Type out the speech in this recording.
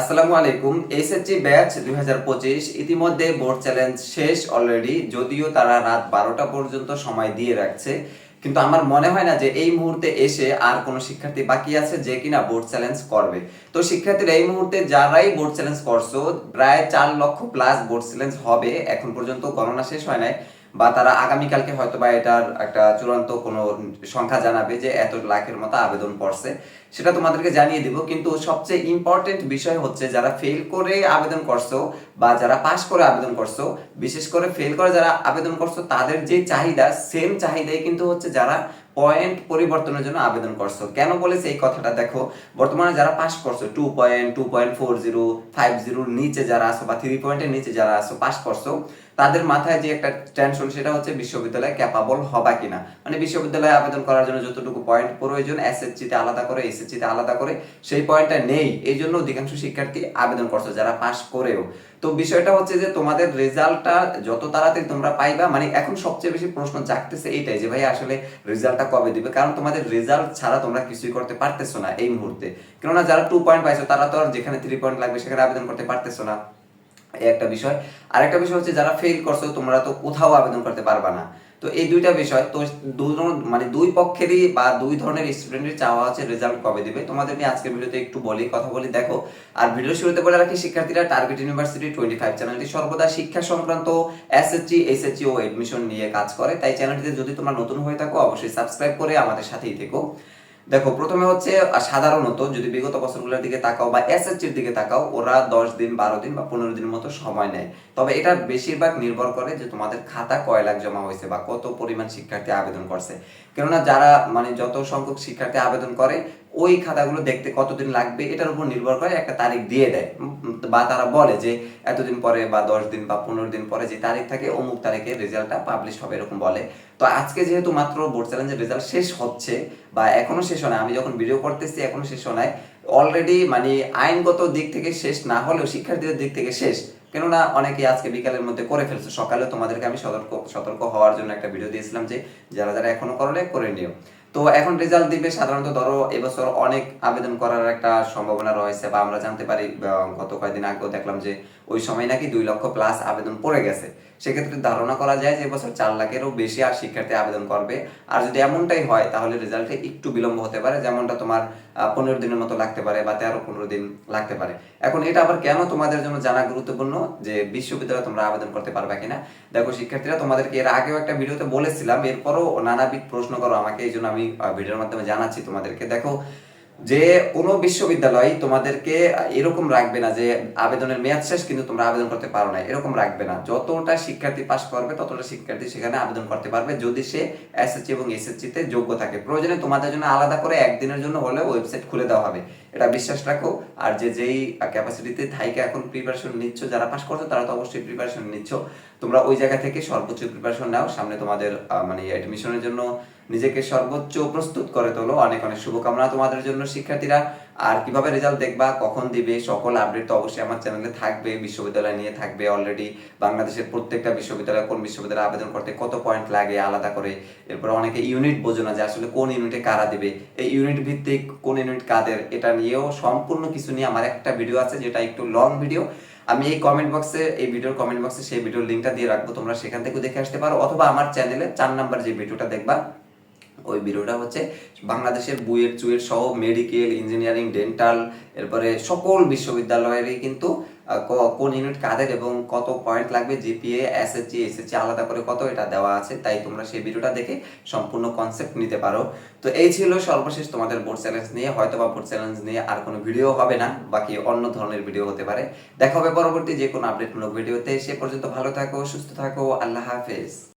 আসসালামু আলাইকুম, SSC batch দু হাজার পঁচিশ, ইতিমধ্যে বোর্ড চ্যালেঞ্জ শেষ অলরেডি, যদিও তারা রাত বারোটা পর্যন্ত সময় দিয়ে রাখছে। কিন্তু আমার মনে হয় না যে এই মুহূর্তে এসে আর কোনো শিক্ষার্থী বাকি আছে যে কিনা বোর্ড চ্যালেঞ্জ করবে। তো শিক্ষার্থীরা এই মুহূর্তে যারাই বোর্ড চ্যালেঞ্জ করছ, প্রায় চার লক্ষ প্লাস বোর্ড চ্যালেঞ্জ হবে, এখন পর্যন্ত গণনা শেষ হয় নাই। বা তারা আগামীকালকে হয়তো বা এটার একটা চূড়ান্ত কোনো সংখ্যা জানাবে যে এত লাখের মতো আবেদন পড়ছে, সেটা তোমাদেরকে জানিয়ে দিব। কিন্তু সবচেয়ে ইম্পর্টেন্ট বিষয় হচ্ছে যারা ফেল করে আবেদন করছ বা যারা পাস করে আবেদন করছ, বিশেষ করে ফেল করে যারা আবেদন করছ, তাদের যে চাহিদা সেম চাহিদাই কিন্তু হচ্ছে যারা পয়েন্ট পরিবর্তনের জন্য আবেদন করছ। কেন বলেছে এই কথাটা? দেখো, বর্তমানে যারা পাস করছ two point two point four zero five জিরোর নিচে যারা আসো বা থ্রি পয়েন্টের নিচে যারা আসো পাস করছ, তাদের মাথায় যে একটা টেনশন সেটা হচ্ছে বিশ্ববিদ্যালয়ে ক্যাপাবল হবা কিনা। মানে বিশ্ববিদ্যালয়ে আবেদন করার জন্য যতটুকু পয়েন্ট প্রয়োজন এসএসসি তে আলাদা করে এসএসসি তে আলাদা করে, সেই পয়েন্টটা নেই। এই জন্য অধিকাংশ শিক্ষার্থী আবেদন করছ, যারা পাস করেও। তো বিষয়টা হচ্ছে যে তোমাদের রেজাল্টটা যত তাড়াতাড়ি তোমরা পাইবা মানে এখন সবচেয়ে বেশি প্রশ্ন জাগতেছে এইটাই যে ভাই আসলে রেজাল্টটা কবে দিবে? কারণ তোমাদের রেজাল্ট ছাড়া তোমরা কিছুই করতে পারতেছো না এই মুহূর্তে। কেননা যারা টু পয়েন্ট পাইছো, তারা তো আর যেখানে থ্রি পয়েন্ট লাগবে সেখানে আবেদন করতে পারতেছো না। একটা বিষয়। আরেকটা বিষয় হচ্ছে যারা ফেল করছ, তোমরা তো কোথাও আবেদন করতে পারবা না। তো এই দুইটা বিষয়, তো মানে দুই পক্ষেরই বা দুই ধরনের স্টুডেন্টের চাওয়া হচ্ছে রেজাল্ট কবে দিবে। তোমাদের নিয়ে আজকের ভিডিওতে একটু বলি, কথা বলি, দেখো। আর ভিডিও শুরুতে বলে রাখি, শিক্ষার্থীরা টার্গেট ইউনিভার্সিটি টোয়েন্টি ফাইভ চ্যানেলটি সর্বদা শিক্ষা সংক্রান্ত এসএসজি এসএসজি ও এডমিশন নিয়ে কাজ করে। তাই চ্যানেলটিতে যদি তোমরা নতুন হয়ে থাকো, অবশ্যই সাবস্ক্রাইব করে আমাদের সাথেই থেকো। দেখো, প্রথমে হচ্ছে সাধারণত যদি বিগত বছরগুলোর দিকে তাকাও বা এসএসসির দিকে তাকাও, ওরা দশ দিন, বারো দিন বা পনেরো দিনের মতো সময় নেয়। তবে এটা বেশিরভাগ নির্ভর করে যে তোমাদের খাতা কয় লাখ জমা হয়েছে বা কত পরিমাণ শিক্ষার্থী আবেদন করছে। কেননা যারা মানে যত সংখ্যক শিক্ষার্থী আবেদন করে ওই খাতাগুলো দেখতে কতদিন লাগবে, এটার উপর নির্ভর করে একটা তারিখ দিয়ে দেয়। বা তারা বলে যে, এতদিন পরে বা দশ দিন বা পনেরো দিন পরে যে তারিখ থাকে, অমুক তারিখে রেজাল্টটা পাবলিশ হবে, এরকম বলে। তো আজকে যেহেতু মাত্র বোর্ড চ্যালেঞ্জের রেজাল্ট শেষ হচ্ছে বা এখনও শেষ হয় আমি যখন ভিডিও করতেছি এখনও শেষ হয় অলরেডি মানে আইনগত দিক থেকে শেষ না হলেও শিক্ষার্থীদের দিক থেকে শেষ। কেননা অনেকে আজকে বিকালের মধ্যে করে ফেলছে। সকালে তোমাদেরকে আমি সতর্ক সতর্ক হওয়ার জন্য একটা ভিডিও দিয়েছিলাম যে, যারা যারা এখনও করলে করে নিও। তো এখন রেজাল্ট দিবে সাধারণত ধরো এবছর অনেক আবেদন করার একটা সম্ভাবনা রয়েছে বা আমরা জানতে পারি গত কয়েকদিন আগেও দেখলাম যে ওই সময় নাকি দুই লক্ষ প্লাস আবেদন পড়ে গেছে। সেক্ষেত্রে ধারণা করা যায় যে এবছর চার লাখেরও বেশি আর শিক্ষার্থী আবেদন করবে। আর যদি এমনটাই হয়, তাহলে রেজাল্টে একটু বিলম্ব হতে পারে, যেমনটা তোমার পনেরো দিনের মতো লাগতে পারে বা তেরো পনেরো দিন লাগতে পারে। এখন এটা আবার কেন তোমাদের জন্য জানা গুরুত্বপূর্ণ যে বিশ্ববিদ্যালয়ে তোমরা আবেদন করতে পারবে কিনা? দেখো শিক্ষার্থীরা, তোমাদেরকে এর আগেও একটা ভিডিওতে বলেছিলাম, এরপরও নানাবিধ প্রশ্ন করো আমাকে, এই জন্য আমি ভিডিওর মাধ্যমে জানাচ্ছি তোমাদেরকে। দেখো যে কোনো বিশ্ববিদ্যালয় তোমাদেরকে এরকম রাখবে না যে আবেদনের মেয়াদ শেষ কিন্তু তোমরা আবেদন করতে পারো না, এরকম রাখবে না। যতটা শিক্ষার্থী পাস করবে, ততটা শিক্ষার্থী সেখানে আবেদন করতে পারবে যদি সে এসএসসি এবং এসএসসি তে যোগ্য থাকে। প্রয়োজনে তোমাদের জন্য আলাদা করে একদিনের জন্য হলে ওয়েবসাইট খুলে দেওয়া হবে। এটা বিশ্বাস রাখো। আর যে যেই ক্যাপাসিটিতে থাইকে এখন প্রিপারেশন নিচ্ছ, যারা পাস করছ তারা তো অবশ্যই প্রিপারেশন নিচ্ছ। তোমরা ওই জায়গা থেকে সর্বোচ্চ প্রিপারেশন নাও। সামনে তোমাদের মানে অ্যাডমিশনের জন্য নিজেকে সর্বোচ্চ প্রস্তুত করে তোলো। অনেক অনেক শুভকামনা তোমাদের জন্য, শিক্ষার্থীরা। আর কীভাবে রেজাল্ট দেখবা, কখন দিবে, সকল আপডেট তো অবশ্যই আমার চ্যানেলে থাকবে, বিশ্ববিদ্যালয় নিয়ে থাকবে অলরেডি বাংলাদেশের প্রত্যেকটা বিশ্ববিদ্যালয় কোন বিশ্ববিদ্যালয়ে আবেদন করতে কত পয়েন্ট লাগে, আলাদা করে। এরপর অনেকে ইউনিট বোঝো না যে আসলে কোন ইউনিটে কারা দিবে। এই ইউনিট ভিত্তিক কোন ইউনিট কাদের, এটা নিয়েও সম্পূর্ণ কিছু নিয়ে আমার একটা ভিডিও আছে, যেটা একটু লং ভিডিও আমি এই কমেন্ট বক্সে এই ভিডিওর কমেন্ট বক্সে সেই ভিডিওর লিঙ্কটা দিয়ে রাখব, তোমরা সেখান থেকে দেখে আসতে পারো। অথবা আমার চ্যানেলে চার নাম্বার যে ভিডিওটা দেখবা ওই ভিডিওটা হচ্ছে বাংলাদেশের বুয়েট, চুয়েট সহ মেডিকেল ইঞ্জিনিয়ারিং ডেন্টাল এরপরে সকল বিশ্ববিদ্যালয়েরই কিন্তু কোন ইউনিট কাদের এবং কত পয়েন্ট লাগবে জিপিএ এসএসজি এসএসজি আলাদা করে কত এটা দেওয়া আছে, তাই তোমরা সেই ভিডিওটা দেখে সম্পূর্ণ কনসেপ্ট নিতে পারো। তো এই ছিল সর্বশেষ তোমাদের বোর্ড চ্যালেঞ্জ নিয়ে হয়তো বা বোর্ড চ্যালেঞ্জ নিয়ে আর কোনো ভিডিও হবে না, বাকি অন্য ধরনের ভিডিও হতে পারে। দেখা হবে পরবর্তী যে কোনো আপডেটমূলক ভিডিওতে সে পর্যন্ত ভালো থাকো, সুস্থ থাকো, আল্লাহ হাফেজ।